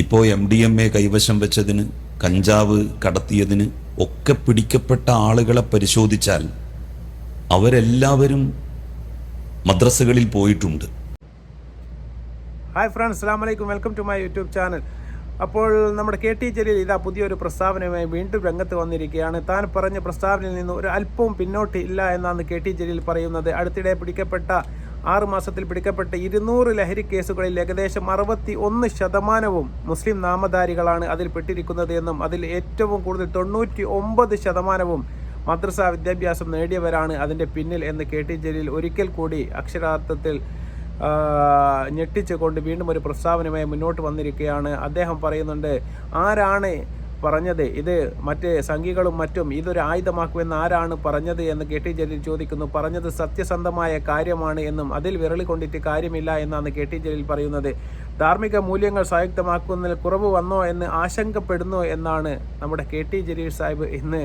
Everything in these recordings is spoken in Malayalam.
ഇപ്പോൾ എം ഡി എം എ കൈവശം വെച്ചതിന് കഞ്ചാവ് കടത്തിയതിന് ഒക്കെ പിടിക്കപ്പെട്ട ആളുകളെ പരിശോധിച്ചാൽ അവരെല്ലാവരും മദ്രസകളിൽ പോയിട്ടുണ്ട്. ഹായ് ഫ്രണ്ട്സ് അസ്സാം വലൈക്കും welcome to my YouTube channel അപ്പോൾ നമ്മുടെ കെ ടി ജലീൽ ഇതാ പുതിയൊരു പ്രസ്താവനയുമായി വീണ്ടും രംഗത്ത് വന്നിരിക്കുകയാണ്. താൻ പറഞ്ഞ പ്രസ്താവനയിൽ നിന്ന് ഒരു അല്പവും പിന്നോട്ട് ഇല്ല എന്നാണ് കെ ടി ജലീൽ പറയുന്നത്. അടുത്തിടെ പിടിക്കപ്പെട്ട ആറ് മാസത്തിൽ പിടിക്കപ്പെട്ട ഇരുന്നൂറ് ലഹരി കേസുകളിൽ ഏകദേശം അറുപത്തി ഒന്ന് ശതമാനവും മുസ്ലിം നാമധാരികളാണ് അതിൽ പെട്ടിരിക്കുന്നത് എന്നും അതിൽ ഏറ്റവും കൂടുതൽ തൊണ്ണൂറ്റി ഒമ്പത് ശതമാനവും മദ്രസ വിദ്യാഭ്യാസം നേടിയവരാണ് അതിന്റെ പിന്നിൽ എന്ന് കെ ടി ജലീൽ ഒരിക്കൽ കൂടി അക്ഷരാർത്ഥത്തിൽ ഞെട്ടിച്ചുകൊണ്ട് വീണ്ടും ഒരു പ്രസ്താവനയുമായി മുന്നോട്ട് വന്നിരിക്കുകയാണ്. അദ്ദേഹം പറയുന്നുണ്ട് ആരാണ് പറഞ്ഞത് ഇത് മറ്റ് സംഘികളും മറ്റും ഇതൊരു ആയുധമാക്കുമെന്ന് ആരാണ് പറഞ്ഞത് എന്ന് കെ ടി ജലീൽ ചോദിക്കുന്നു. പറഞ്ഞത് സത്യസന്ധമായ കാര്യമാണ് എന്നും അതിൽ വിരളി കൊണ്ടിട്ട് കാര്യമില്ല എന്നാണ് കെ ടി ജലീൽ പറയുന്നത്. ധാർമ്മിക മൂല്യങ്ങൾ സ്വായക്തമാക്കുന്നതിൽ കുറവ് വന്നോ എന്ന് ആശങ്കപ്പെടുന്നു എന്നാണ് നമ്മുടെ കെ ടി ജലീൽ സാഹിബ് ഇന്ന്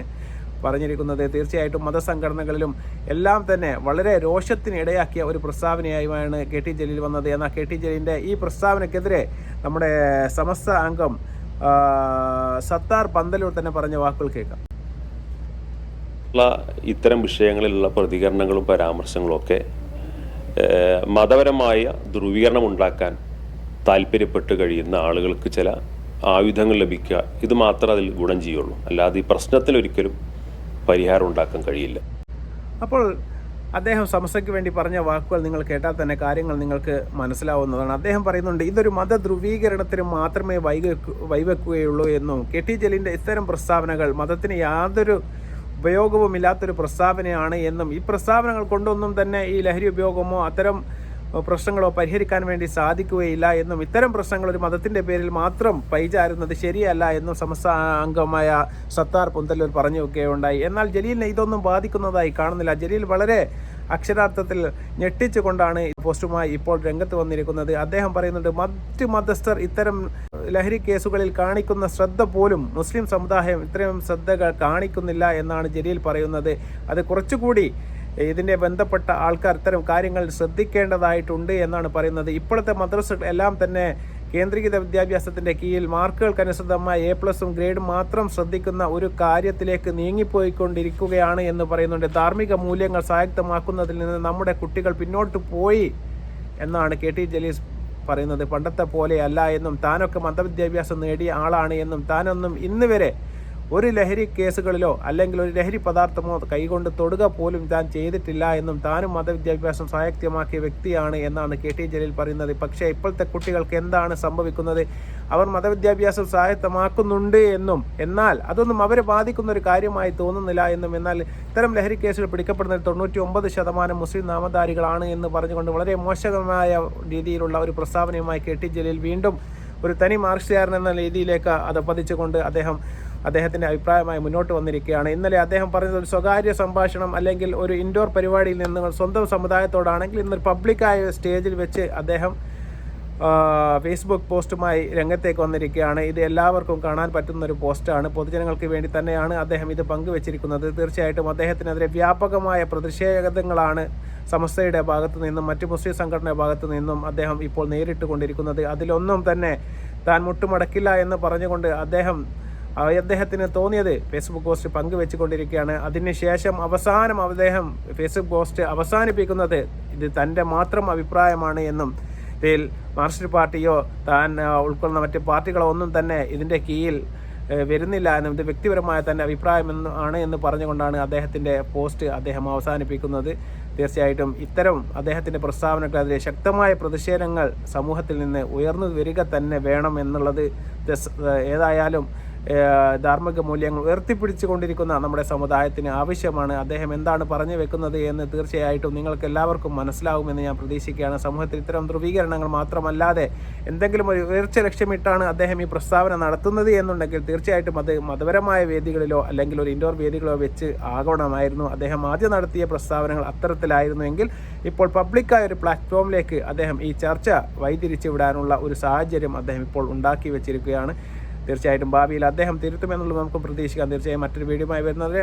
പറഞ്ഞിരിക്കുന്നത്. തീർച്ചയായിട്ടും മതസംഘടനകളിലും എല്ലാം തന്നെ വളരെ രോഷത്തിന് ഇടയാക്കിയ ഒരു പ്രസ്താവനയായുമാണ് കെ ടി ജലീൽ വന്നത്. എന്നാൽ കെ ടി ജലീലിന്റെ ഈ പ്രസ്താവനക്കെതിരെ നമ്മുടെ സമസ്ത അംഗം സത്താർ പന്തലൂർ തന്നെ പറഞ്ഞ വാക്കുകൾ കേൾക്കാം. ഇത്തരം വിഷയങ്ങളിലുള്ള പ്രതികരണങ്ങളും പരാമർശങ്ങളും ഒക്കെ മതപരമായ ധ്രുവീകരണം ഉണ്ടാക്കാൻ താല്പര്യപ്പെട്ട് കഴിയുന്ന ആളുകൾക്ക് ചില ആയുധങ്ങൾ ലഭിക്കുക ഇത് മാത്രമേ അതിൽ ഗുണം ചെയ്യുള്ളൂ. അല്ലാതെ ഈ പ്രശ്നത്തിൽ ഒരിക്കലും പരിഹാരം ഉണ്ടാക്കാൻ കഴിയില്ല. അപ്പോൾ അദ്ദേഹം സമസ്തയ്ക്ക് വേണ്ടി പറഞ്ഞ വാക്കുകൾ നിങ്ങൾ കേട്ടാൽ തന്നെ കാര്യങ്ങൾ നിങ്ങൾക്ക് മനസ്സിലാവുന്നതാണ്. അദ്ദേഹം പറയുന്നുണ്ട് ഇതൊരു മത ധ്രുവീകരണത്തിന് മാത്രമേ വൈകു വൈവെക്കുകയുള്ളൂ എന്നും കെ ടി ജലീലിന്റെ ഇത്തരം പ്രസ്താവനകൾ മതത്തിന് യാതൊരു ഉപയോഗവുമില്ലാത്തൊരു പ്രസ്താവനയാണ് എന്നും ഈ പ്രസ്താവനകൾ കൊണ്ടൊന്നും തന്നെ ഈ ലഹരി ഉപയോഗമോ അത്തരം പ്രശ്നങ്ങളോ പരിഹരിക്കാൻ വേണ്ടി സാധിക്കുകയില്ല എന്നും ഇത്തരം പ്രശ്നങ്ങൾ ഒരു മതത്തിന്റെ പേരിൽ മാത്രം പൈചാരുന്നത് ശരിയല്ല എന്നും സമസ്ത അംഗമായ സത്താർ പുന്തല്ലൂർ പറഞ്ഞു വെക്കുകയുണ്ടായി എന്നാൽ ജലീലിനെ ഇതൊന്നും ബാധിക്കുന്നതായി കാണുന്നില്ല. ജലീൽ വളരെ അക്ഷരാർത്ഥത്തിൽ ഞെട്ടിച്ചുകൊണ്ടാണ് പോസ്റ്റുമായി ഇപ്പോൾ രംഗത്ത് വന്നിരിക്കുന്നത്. അദ്ദേഹം പറയുന്നുണ്ട് മറ്റ് മതസ്ഥർ ഇത്തരം ലഹരി കേസുകളിൽ കാണിക്കുന്ന ശ്രദ്ധ പോലും മുസ്ലിം സമുദായം ഇത്രയും ശ്രദ്ധ കാണിക്കുന്നില്ല എന്നാണ് ജലീൽ പറയുന്നത്. അത് കുറച്ചുകൂടി ഇതിന്റെ ബന്ധപ്പെട്ട ആൾക്കാർ ഇത്തരം കാര്യങ്ങൾ ശ്രദ്ധിക്കേണ്ടതായിട്ടുണ്ട് എന്നാണ് പറയുന്നത്. ഇപ്പോഴത്തെ മദ്രസകൾ എല്ലാം തന്നെ കേന്ദ്രീകൃത വിദ്യാഭ്യാസത്തിന്റെ കീഴിൽ മാർക്കുകൾക്കനുസൃതമായ എ പ്ലസും ഗ്രേഡും മാത്രം ശ്രദ്ധിക്കുന്ന ഒരു കാര്യത്തിലേക്ക് നീങ്ങിപ്പോയിക്കൊണ്ടിരിക്കുകയാണ് എന്ന് പറയുന്നുണ്ട്. ധാർമ്മിക മൂല്യങ്ങൾ സ്വായക്തമാക്കുന്നതിൽ നിന്ന് നമ്മുടെ കുട്ടികൾ പിന്നോട്ട് പോയി എന്നാണ് കെ ടി ജലീസ് പറയുന്നത്. പണ്ടത്തെ പോലെയല്ല എന്നും താനൊക്കെ മതവിദ്യാഭ്യാസം നേടിയ ആളാണ് എന്നും താനൊന്നും ഇന്ന് വരെ ഒരു ലഹരി കേസുകളിലോ അല്ലെങ്കിൽ ഒരു ലഹരി പദാർത്ഥമോ കൈകൊണ്ട് തൊടുക പോലും താൻ ചെയ്തിട്ടില്ല എന്നും താനും മതവിദ്യാഭ്യാസം സ്വായക്തമാക്കിയ വ്യക്തിയാണ് എന്നാണ് കെ ടി ജലീൽ പറയുന്നത്. പക്ഷേ ഇപ്പോഴത്തെ കുട്ടികൾക്ക് എന്താണ് സംഭവിക്കുന്നത്? അവർ മതവിദ്യാഭ്യാസം സ്വായത്തമാക്കുന്നുണ്ട് എന്നും എന്നാൽ അതൊന്നും അവരെ ബാധിക്കുന്ന ഒരു കാര്യമായി തോന്നുന്നില്ല എന്നും എന്നാൽ ഇത്തരം ലഹരി കേസുകൾ പിടിക്കപ്പെടുന്നതിൽ തൊണ്ണൂറ്റി ഒമ്പത് ശതമാനം മുസ്ലിം നാമധാരികളാണ് എന്ന് പറഞ്ഞുകൊണ്ട് വളരെ മോശകരമായ രീതിയിലുള്ള ഒരു പ്രസ്താവനയുമായി കെ ടി ജലീൽ വീണ്ടും ഒരു തനി മാർക്സിയാരൻ എന്ന രീതിയിലേക്ക് അത് പതിച്ചുകൊണ്ട് അദ്ദേഹം അദ്ദേഹത്തിന്റെ അഭിപ്രായമായി മുന്നോട്ട് വന്നിരിക്കുകയാണ്. ഇന്നലെ അദ്ദേഹം പറഞ്ഞത് ഒരു സ്വകാര്യ സംഭാഷണം അല്ലെങ്കിൽ ഒരു ഇൻഡോർ പരിപാടിയിൽ നിന്ന് സ്വന്തം സമുദായത്തോടാണെങ്കിൽ ഇന്നൊരു പബ്ലിക്കായ സ്റ്റേജിൽ വെച്ച് അദ്ദേഹം ഫേസ്ബുക്ക് പോസ്റ്റുമായി രംഗത്തേക്ക് വന്നിരിക്കുകയാണ്. ഇത് എല്ലാവർക്കും കാണാൻ പറ്റുന്ന ഒരു പോസ്റ്റാണ്. പൊതുജനങ്ങൾക്ക് വേണ്ടി തന്നെയാണ് അദ്ദേഹം ഇത് പങ്കുവച്ചിരിക്കുന്നത്. തീർച്ചയായിട്ടും അദ്ദേഹത്തിനെതിരെ വ്യാപകമായ പ്രതിഷേധങ്ങളാണ് സമസ്തയുടെ ഭാഗത്തു നിന്നും മറ്റ് മുസ്ലിം സംഘടനയുടെ ഭാഗത്തു നിന്നും അദ്ദേഹം ഇപ്പോൾ നേരിട്ട് കൊണ്ടിരിക്കുന്നത് അതിലൊന്നും തന്നെ താൻ മുട്ടുമടക്കില്ല എന്ന് പറഞ്ഞുകൊണ്ട് അദ്ദേഹം അദ്ദേഹത്തിന് തോന്നിയത് ഫേസ്ബുക്ക് പോസ്റ്റ് പങ്കുവെച്ചുകൊണ്ടിരിക്കുകയാണ്. അതിനുശേഷം അവസാനം അദ്ദേഹം ഫേസ്ബുക്ക് പോസ്റ്റ് അവസാനിപ്പിക്കുന്നത് ഇത് തന്റെ മാത്രം അഭിപ്രായമാണ് എന്നും ഇതിൽ മാർക്സിസ്റ്റ് പാർട്ടിയോ താൻ ഉൾക്കൊള്ളുന്ന മറ്റ് പാർട്ടികളോ ഒന്നും തന്നെ ഇതിന്റെ കീഴിൽ വരുന്നില്ല എന്നും ഇത് വ്യക്തിപരമായ തന്റെ അഭിപ്രായം ആണ് എന്ന് പറഞ്ഞുകൊണ്ടാണ് അദ്ദേഹത്തിന്റെ പോസ്റ്റ് അദ്ദേഹം അവസാനിപ്പിക്കുന്നത്. തീർച്ചയായിട്ടും ഇത്തരം അദ്ദേഹത്തിന്റെ പ്രസ്താവനകൾക്കെതിരെ ശക്തമായ പ്രതിഷേധങ്ങൾ സമൂഹത്തിൽ നിന്ന് ഉയർന്നു വരിക തന്നെ വേണം എന്നുള്ളത് ഏതായാലും ധാർമ്മിക മൂല്യങ്ങൾ ഉയർത്തിപ്പിടിച്ചുകൊണ്ടിരിക്കുന്ന നമ്മുടെ സമുദായത്തിന് ആവശ്യമാണ്. അദ്ദേഹം എന്താണ് പറഞ്ഞു വെക്കുന്നത് എന്ന് തീർച്ചയായിട്ടും നിങ്ങൾക്ക് എല്ലാവർക്കും മനസ്സിലാവുമെന്ന് ഞാൻ പ്രതീക്ഷിക്കുകയാണ്. സമൂഹത്തിൽ ഇത്തരം ധ്രുവീകരണങ്ങൾ മാത്രമല്ലാതെ എന്തെങ്കിലും ഒരു ഉയർച്ച ലക്ഷ്യമിട്ടാണ് അദ്ദേഹം ഈ പ്രസ്താവന നടത്തുന്നത് എന്നുണ്ടെങ്കിൽ തീർച്ചയായിട്ടും അത് മതപരമായ വേദികളിലോ അല്ലെങ്കിൽ ഒരു ഇൻഡോർ വേദികളോ വെച്ച് ആകണമായിരുന്നു അദ്ദേഹം ആദ്യം നടത്തിയ പ്രസ്താവനകൾ അത്തരത്തിലായിരുന്നുവെങ്കിൽ ഇപ്പോൾ പബ്ലിക്കായ ഒരു പ്ലാറ്റ്ഫോമിലേക്ക് അദ്ദേഹം ഈ ചർച്ച വൈതിരിച്ചു വിടാനുള്ള ഒരു സാഹചര്യം അദ്ദേഹം ഇപ്പോൾ ഉണ്ടാക്കി വെച്ചിരിക്കുകയാണ്. തീർച്ചയായിട്ടും ഭാവിയിൽ അദ്ദേഹം തിരുത്തുമെന്നുള്ളത് നമുക്ക് പ്രതീക്ഷിക്കാം. തീർച്ചയായും മറ്റൊരു വീഡിയോയുമായി വരുന്നത്